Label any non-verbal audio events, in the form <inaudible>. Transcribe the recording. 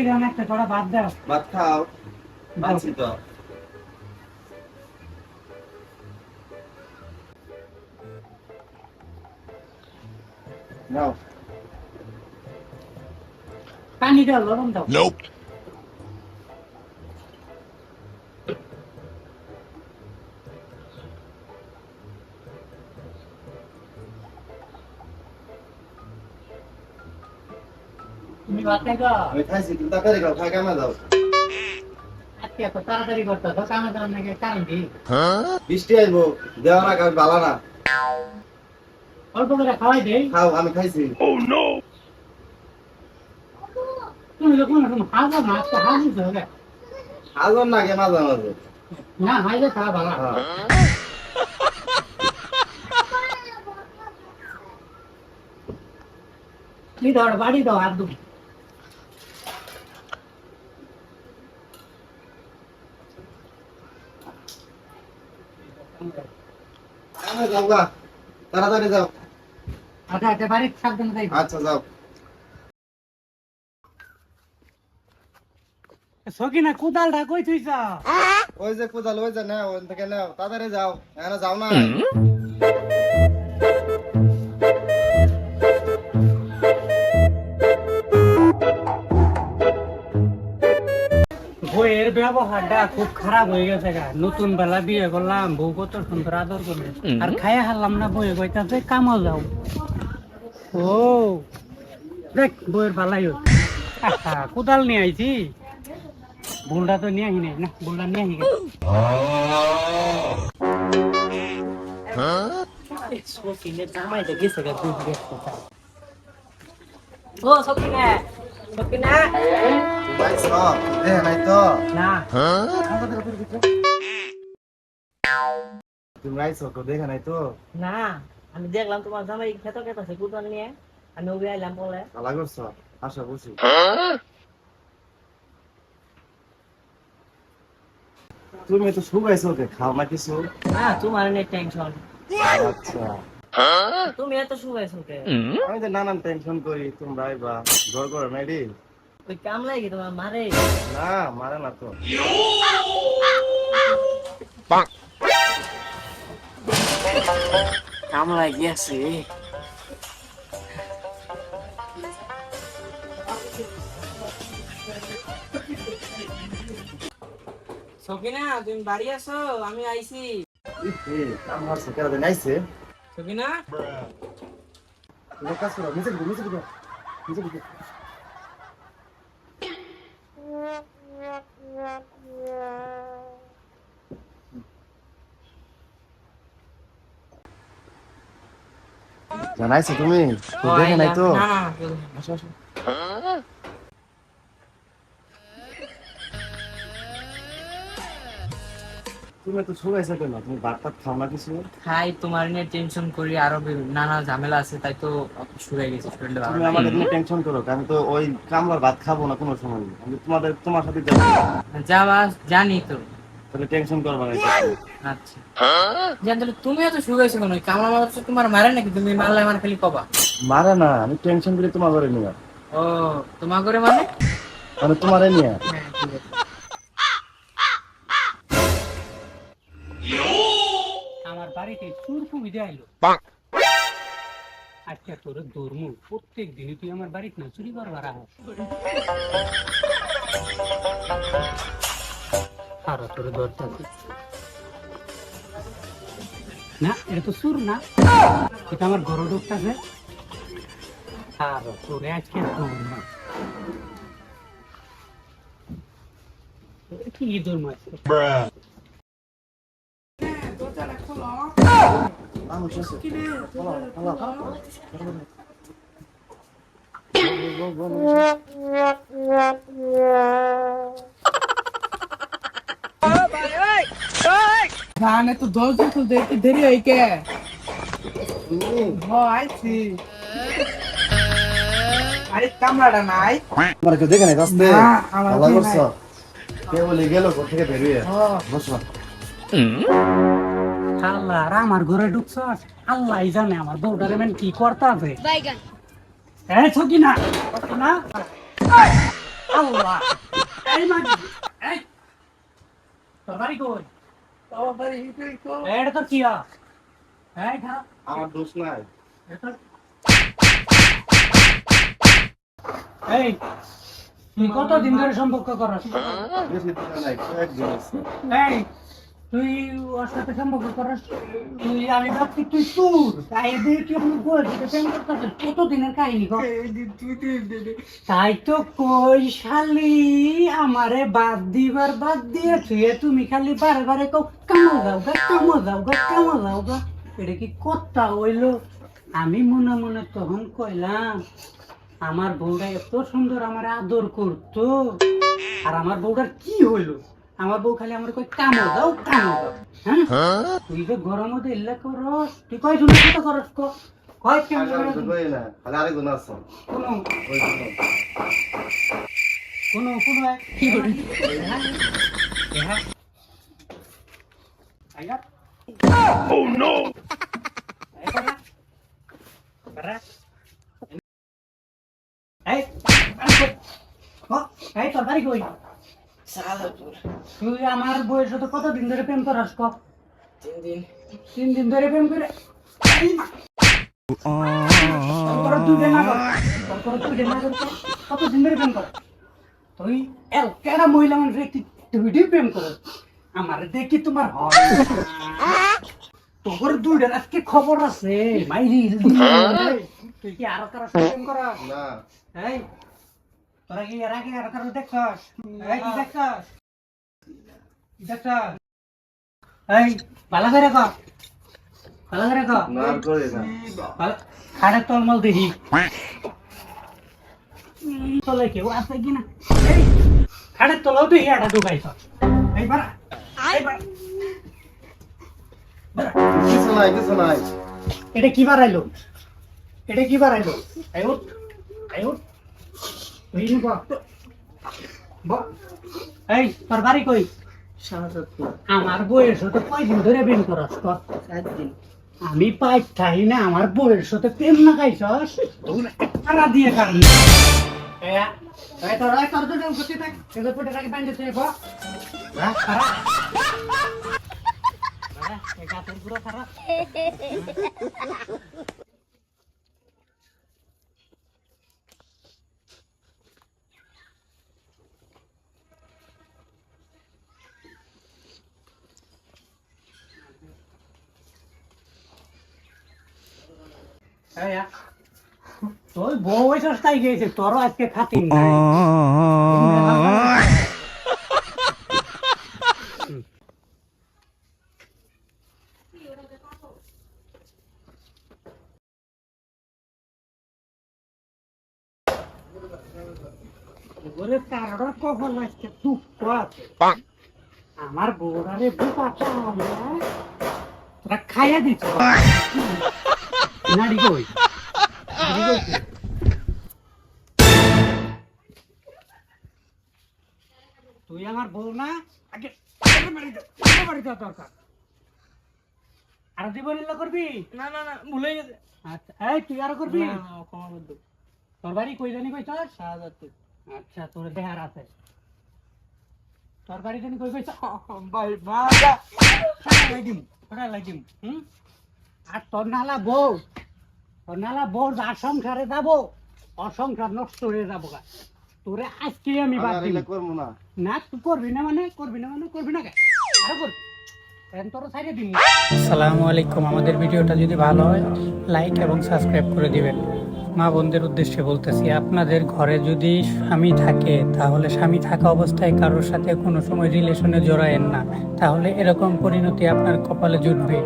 কি জানে একটা তোরা বাদ দাও? ভাত খাও। মানছি তো নাও পানি দাও লবণ দাও। আমি খাইছি তুমি তাড়াতাড়ি খাও খাই কামে দাও। তাড়াতাড়ি করতেছো কামে যাওয়ার নাকি কারণ কি? বৃষ্টি আসব দেওয়া না কাজ বালা না। অল্প করে খাওয়াই দেই। খাও আমি খাইছি। Oh! তুমি যখন এরকম হাজো না আজকে হাজির হবে। আজন না কে মাঝে মাঝে। না হাইলে খাওয়া ভালো হ্যাঁ। তুমি ধর বাড়ি দাও আর দুটো কামে যাও গা তাড়াতাড়ি যাও। আচ্ছা আচ্ছা বাড়ি সাবধানে যাই। আচ্ছা যাও। সকিনা কোদালটা কই থুইছা? ওই যে কোদাল ওই যে না ওই থেকে নাও তাড়াতাড়ি যাও। এখানে যাও না। ব্যবহারটা খুব খারাপ হয়ে গেছে গা। নতুন বেলা বিয়ে করলাম বউ কত সুন্দর আদর করবে আর খাইয়া হারলাম না বইয়ে কইতাছে কামও যাও। ও দেখ বইয়ের পালাই আচ্ছা কোদাল নিয়ে আইছি। বুলটা তো নিয়ে আহি নাই না বুলটা নিয়ে আহি গেছে। Huh? সকিনের সকিনা সকিনা ভাই সব দে নাই তো না Huh? তুমি রাইছো তো দেখে নাই তো না আমি দেখলাম তোমার জামাই খেতে খেতেছে কুতন নিয়ে আমি আইলাম বলে ভালো করছ আশা Huh? তুমি তো খাও না কিছু না তোমার নেই টেনশন আচ্ছা? তুমি এত শুকাইছো কে? আমি তো নানান টেনশন করি তোমরা আইবা ঘর করো নাই রে। ওই কাম লাগে তোমার মারে? না মারে না তো। Bonk. কাম লাগিয়েছে সকিনা তুমি বাড়ি আছো? আমি আইছি। আমার সকালে আইছে তুমি কাজ করো নিচে ঢুকো নিচে ঢুকো নিচে ঢুকো জানাইছো তুমি তো দেখে নাই তো আসো আসো তুমি তো শুকাইছো কেন? তুমি ভাত টাত খাও না কিছু? খাই তোমার নিয়ে টেনশন করি আরও নানা ঝামেলা আছে তাই তো শুয়ে গেছে শরীরটা তুমি। আমাকে তুমি টেনশন করো আমি তো ওই কামলার ভাত খাব না কোনো সময়। আমি তোমাদের তোমার সাথে যাব। যাওয়া জানি তো। তাহলে টেনশন করবা না আচ্ছা? জান তাহলে তুমি এত শুকাইছো কেন? ওই কামলা মাছ তোমার মারে নাকি? তুমি মারলে আমার খালি কবা। মারে না আমি টেনশন করি তোমার ঘরে নিয়ে। ও তোমার করে মানে? মানে তোমারে নিয়ে। বাড়িতে চুর সুবিধা আইলো। Bonk. আজকে তোর ধর্ম প্রত্যেক দিনই তুই আমার বাড়িতে না চুরি করবার আহ আর তোর ধরতে না এটা তো সুর না। এটা আমার ঘর ঢুকতেছে আর তোরে আজকে ধর্ম কি ধর্ম আছে? ধান এত দশ দিন খুলতে একটু দেরি হয় কে? আইছি। আরে কামলাটা নাই। তোমার কেউ দেখে নাই কাস্তে ভালো করছ? কে বলে গেল কোথা বেরিয়ে বসো? আল্লাহ আর আমার ঘরে ঢুকছস? আল্লাহ জানে আমার বউটারে মেন কি করতে ছকি না না আল্লাহ এই মাগি এই। তোর বাড়ি কই? আমার বাড়ি হিটুই কো এটা তোর কি হয়? আমার দোষ নাই। এই তুই কতদিন ধরে সম্পর্ক করস। এই তুই ওর সাথে সম্পর্ক করস তুই আমি ভাবছি তুই তাই দিয়ে তুই বউয়ের সাথে প্রেম করতেছিস কতদিনের কাহিনী কর তুই তো কই শালি আমারে বাদ দিবার বাদ দিয়ে তুমি খালি বারে বারে কও কামো যাও গা কামো যাও গা কামো যাও গা। এটা কি কথা হইল? আমি মনে মনে তখন কইলাম আমার বউটা এত সুন্দর আমার আদর করতো। আর আমার বউটার কি হইল? আমার বউ খালি আমার কই কামো যাও কামো যাও হ্যাঁ তুই যে গরম মধ্যে ইল্লা করস তুই কয় শুনে কথা করস ক কয় কেমন কই না, খালি আরেকজন আছে। কোনো। কোনো কোনো কি করি হ্যাঁ আইয়া Oh no! এই এই তোর বাড়ি কই সালাপুর তুই আমার বউয়ের সাথে কতদিন ধরে প্রেম করাস ক? তিন দিন। তিন দিন ধরে প্রেম করে? করো তুই না কর। করো তুই না কর। কতদিন ধরে প্রেম কর? তুই এল কেডা মহিলা মানুষের একটি প্রেম কর। আমার দেখি তোমার হয়। তোর দুইটার আজকে খবর আছে। মাইরি তুই কি আরও কারও প্রেম না, এই তোরা কি এর আগে আর কারও দেখছস? এই কি দেখছস? কি দেখছস? এই ভালো করে কর ভালো করে কর না করি না। খাড়ে তলমল দেখি। তলে কেউ আছে কিনা এই খাড়ের তলাও দেখি এটা ঢুকাইছ। এই বাড়া এই বাড়া। বাড়া। কিছু নাই, কিছু নাই। এটা কি বাড়াইলো? এটা কি বাড়াইলো? এই উঠ এই উঠ। নি। আমি পাই থাই না আমার বউয়ের সাথে প্রেম না খাইছস? দিয়ে কারণ এই তোর এই তোর দুটো করতে থাক এগুলো পেটে রাখি বান্ধে তুই বল হ্যাঁ খারাপ এই গাছের পুরো খারাপ এই, আ। তোর বউ ওই সস্তায় গিয়েছে তোরও আজকে ওরে তারটা কখন আজকে দুঃখ আছে! আমার বউরারে আমরা তোরা খাইয়া দিচ্ছ। <laughs> নাড়ি কই? তুই? আমার বউ না? আগে তোর বাড়ি যাওয়া দরকার। আর জীবন ইল্লা করবি? না না না ভুলে গেছে। আচ্ছা এই তুই আর করবি? না না ক্ষমা করে তোর বাড়ি কই জানি কই চল? শাহজাদপুর। আচ্ছা তোর দেহার আছে। তোর বাড়ি জানি কই কই <laughs> ভাই লাগিম টাকা লাগিম হুম? আর তোর নালা বউ। তোর নালা বউ আর সংসারে যাব অসংসার নষ্ট হয়ে যাব গা। তোরে আজকে আমি বাদ করব না। না তুই করবি না মানে করবি না মানে করবি না কে আরও করবি। আসসালামু আলাইকুম। আমাদের ভিডিওটা যদি ভালো হয় লাইক এবং সাবস্ক্রাইব করে দিবেন। মা বোনদের উদ্দেশ্যে বলতেছি আপনাদের ঘরে যদি স্বামী থাকে তাহলে স্বামী থাকা অবস্থায় কারোর সাথে কোনো সময় রিলেশনে জড়ায়েন না। তাহলে এরকম পরিণতি আপনার কপালে জুটবে।